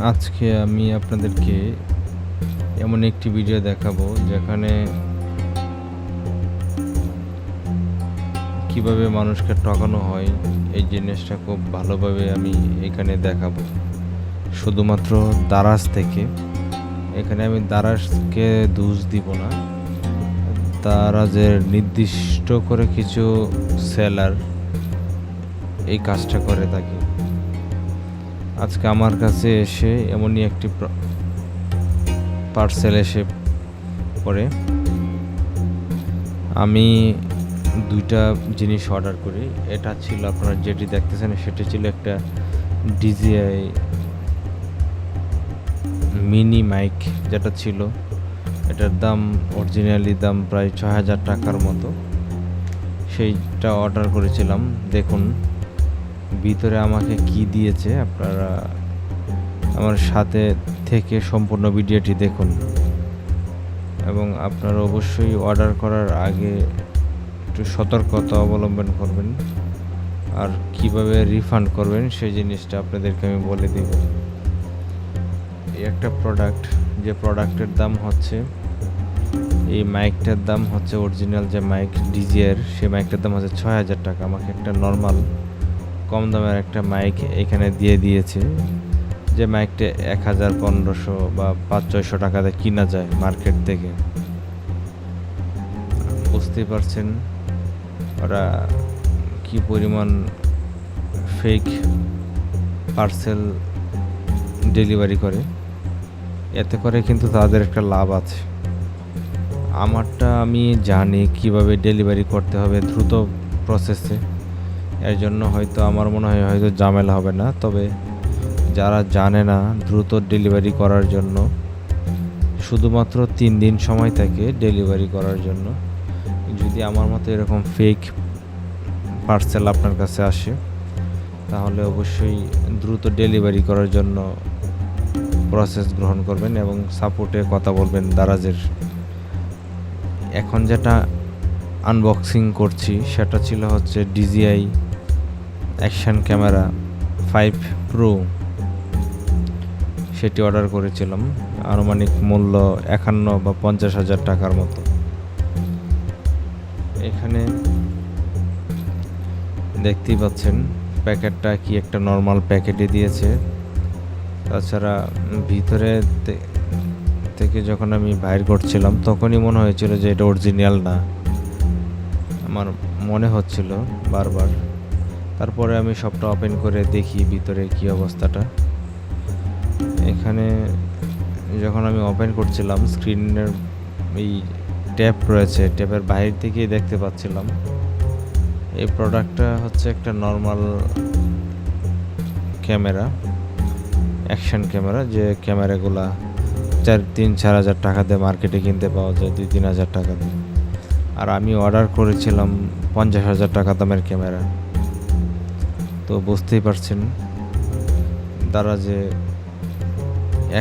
আজকে আমি আপনাদেরকে এমন একটি ভিডিও দেখাবো যেখানে কীভাবে মানুষকে ঠকানো হয়, এই জিনিসটা খুব ভালোভাবে আমি এখানে দেখাবো। শুধুমাত্র দারাজ থেকে। এখানে আমি দারাজকে দোষ দিব না। দারাজের নির্দিষ্ট করে কিছু সেলার এই কাজটা করে থাকে। আজকে আমার কাছে এসে এমনই একটি পার্সেল এসে পড়ে। আমি দুইটা জিনিস অর্ডার করি। এটা ছিল আপনারা যেটি দেখতেছেন, সেটা ছিল একটা ডিজিআই মিনি মাইক যেটা ছিল। এটার দাম অরিজিনালি দাম প্রায় ছ হাজার টাকার মতো। সেইটা অর্ডার করেছিলাম। দেখুন। ভিতরে আমাকে কি দিয়েছে আপনারা আমার সাথে থেকে সম্পূর্ণ ভিডিওটি দেখুন। এবং আপনারা অবশ্যই অর্ডার করার আগে একটু সতর্কতা অবলম্বন করবেন আর কীভাবে রিফান্ড করবেন সেই জিনিসটা আপনাদেরকে আমি বলে দেব। এই একটা প্রোডাক্ট যে প্রোডাক্টের দাম হচ্ছে, এই মাইকটার দাম হচ্ছে অরিজিনাল যে মাইক ডিজিএর সেই মাইকটার দাম হচ্ছে ছয় হাজার টাকা। আমাকে একটা নর্মাল কম দামের একটা মাইক এখানে দিয়ে দিয়েছে, যে মাইকটা এক হাজার পনেরোশো বা পাঁচ ছয়শো টাকাতে কিনা যায় মার্কেট থেকে। বুঝতেই পারছেন ওরা কি পরিমাণ ফেক পার্সেল ডেলিভারি করে। এতে করে কিন্তু তাদের একটা লাভ আছে। আমারটা আমি জানি কীভাবে ডেলিভারি করতে হবে দ্রুত প্রসেসে এর জন্য হয়তো আমার মনে হয় হয়তো ঝামেলা হবে না। তবে যারা জানে না, দ্রুত ডেলিভারি করার জন্য, শুধুমাত্র তিন দিন সময় থাকে ডেলিভারি করার জন্য। যদি আমার মতো এরকম ফেক পার্সেল আপনার কাছে আসে, তাহলে অবশ্যই দ্রুত ডেলিভারি করার জন্য প্রসেস গ্রহণ করবেন এবং সাপোর্টে কথা বলবেন দারাজের। এখন যেটা আনবক্সিং করছি, সেটা ছিল হচ্ছে DJI action camera five pro সেটি অর্ডার করেছিলাম। আনুমানিক মূল্য একান্ন বা পঞ্চাশ হাজার টাকার মতো। এখানে দেখতেই পাচ্ছেন প্যাকেটটা কি একটা নর্মাল প্যাকেটে দিয়েছে। তাছাড়া ভিতরে থেকে যখন আমি বাইর করছিলাম তখনই মনে হয়েছিল যে এটা অরিজিনাল না। আমার মনে হচ্ছিল বারবার। তারপরে আমি সবটা ওপেন করে দেখি ভিতরে কি অবস্থাটা। এখানে যখন আমি ওপেন করছিলাম স্ক্রিনের এই ট্যাপ রয়েছে ট্যাপের বাইরে থেকেই দেখতে পাচ্ছিলাম। এই প্রোডাক্টটা হচ্ছে একটা নর্মাল ক্যামেরা অ্যাকশন ক্যামেরা যে ক্যামেরাগুলা চার, তিন, চার হাজার টাকা দিয়ে মার্কেটে কিনতে পাওয়া যায়, দুই, তিন হাজার টাকা দিয়ে। আর আমি অর্ডার করেছিলাম পঞ্চাশ হাজার টাকা দামের ক্যামেরা তো বুঝতেই পারছেন তারা যে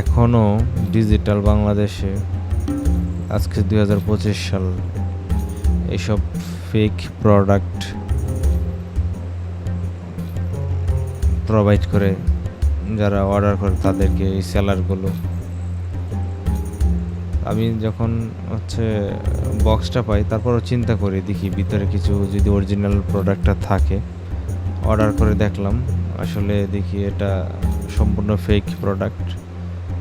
এখনও ডিজিটাল বাংলাদেশে আজকে দুই হাজার পঁচিশ সাল এইসব ফেক প্রোডাক্ট প্রোভাইড করে যারা অর্ডার করে তাদেরকে এই সেলারগুলো আমি যখন হচ্ছে বক্সটা পাই, তারপরও চিন্তা করি, দেখি ভিতরে কিছু যদি অরিজিনাল প্রোডাক্টটা থাকে। অর্ডার করে দেখলাম। আসলে দেখি এটা সম্পূর্ণ ফেক প্রোডাক্ট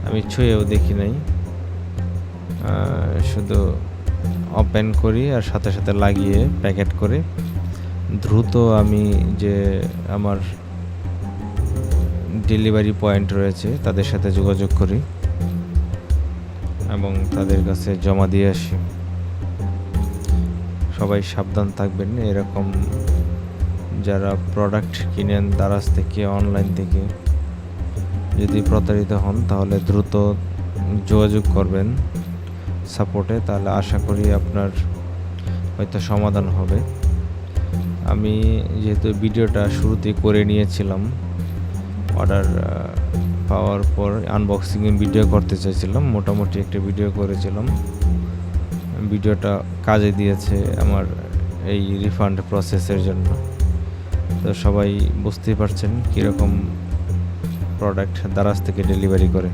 আমি ছুঁয়েও দেখি নাই। শুধু ওপেন করি আর সাথে সাথে লাগিয়ে প্যাকেট করে। দ্রুত আমি যে আমার ডেলিভারি পয়েন্ট রয়েছে, তাদের সাথে যোগাযোগ করি এবং তাদের কাছে জমা দিয়ে আসি। সবাই সাবধান থাকবেন, এরকম যারা প্রোডাক্ট কিনেন দারাজ থেকে অনলাইন থেকে যদি প্রতারিত হন, তাহলে দ্রুত যোগাযোগ করবেন সাপোর্টে তাহলে আশা করি আপনার হয়তো সমাধান হবে। আমি যেহেতু ভিডিওটা শুরুতেই করে নিয়েছিলাম অর্ডার পাওয়ার পর আনবক্সিংয়ের ভিডিও করতে চাইছিলাম, মোটামুটি একটা ভিডিও করেছিলাম। ভিডিওটা কাজে দিয়েছে আমার এই রিফান্ড প্রসেসের জন্য। তো সবাই বুঝতেই পারছেন কীরকম প্রোডাক্ট দারাজ থেকে ডেলিভারি করে।